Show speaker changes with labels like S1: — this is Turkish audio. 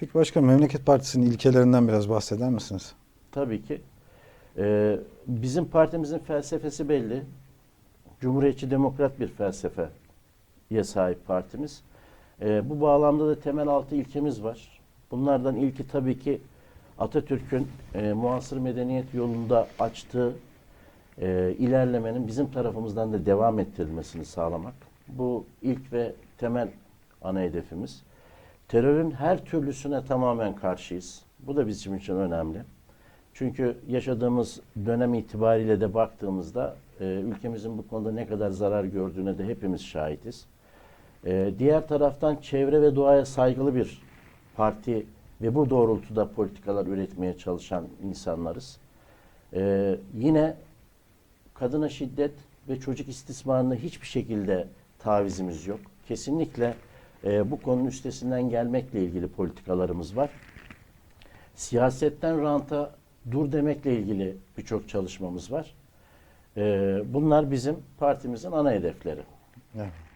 S1: Peki başkanım Memleket Partisi'nin ilkelerinden biraz bahseder misiniz?
S2: Tabii ki. Ee, bizim partimizin felsefesi belli. Cumhuriyetçi demokrat bir felsefeye sahip partimiz. Ee, bu bağlamda da temel altı ilkemiz var. Bunlardan ilki tabii ki Atatürk'ün e, muasır medeniyet yolunda açtığı e, ilerlemenin bizim tarafımızdan da devam ettirilmesini sağlamak. Bu ilk ve temel ana hedefimiz. Terörün her türlüsüne tamamen karşıyız. Bu da bizim için önemli. Çünkü yaşadığımız dönem itibariyle de baktığımızda e, ülkemizin bu konuda ne kadar zarar gördüğüne de hepimiz şahitiz. E, diğer taraftan çevre ve doğaya saygılı bir parti ve bu doğrultuda politikalar üretmeye çalışan insanlarız. E, yine kadına şiddet ve çocuk istismarına hiçbir şekilde tavizimiz yok. Kesinlikle e, bu konunun üstesinden gelmekle ilgili politikalarımız var. Siyasetten ranta dur demekle ilgili birçok çalışmamız var. E, bunlar bizim partimizin ana hedefleri.
S1: Evet.